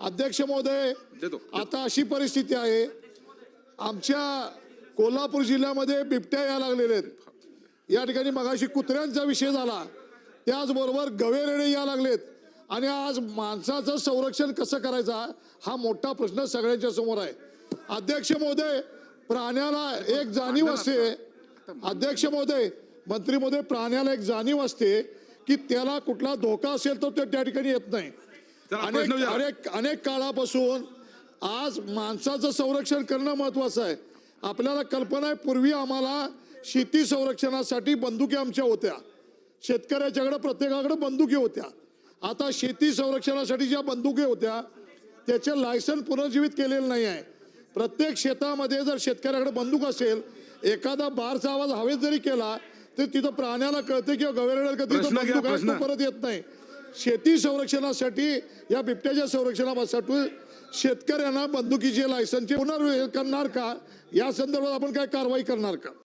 अध्यक्ष महोदय. आता अशी परिस्थिती आहे आमच्या कोल्हापूर जिल्ह्यामध्ये बिबट्या या लागलेल्या आहेत. या ठिकाणी मगाशी कुत्र्यांचा विषय झाला. त्याचबरोबर गवेरेडे या लागलेत. आणि आज माणसाचं संरक्षण कसं करायचा हा मोठा प्रश्न सगळ्यांच्या समोर आहे. अध्यक्ष महोदय प्राण्याला एक जाणीव असते. अध्यक्ष महोदय मंत्री महोदय प्राण्याला एक जाणीव असते की त्याला कुठला धोका असेल तर तो त्या ठिकाणी येत नाही. अनेक. अनेक अनेक काळापासून आज माणसाचं संरक्षण करणं महत्वाचं आहे. आपल्याला कल्पना आहे पूर्वी आम्हाला शेती संरक्षणासाठी बंदुकी आमच्या होत्या. शेतकऱ्याच्याकडे प्रत्येकाकडे बंदुकी होत्या. आता शेती संरक्षणासाठी ज्या बंदुकी होत्या त्याचे लायसन पुनर्जीवित केलेलं नाही आहे. प्रत्येक शेतामध्ये जर शेतकऱ्याकडे बंदूक असेल एखादा बारचा आवाज हवेत जरी केला तर तिथं प्राण्याला कळते किंवा गवेरेला कळते परत येत नाही. शेती संरक्षणासाठी या बिबट्याच्या संरक्षणासाठी शेतकऱ्यांना बंदुकीचे लायसनचे पुनर् करणार का? या संदर्भात आपण काय कारवाई करणार का?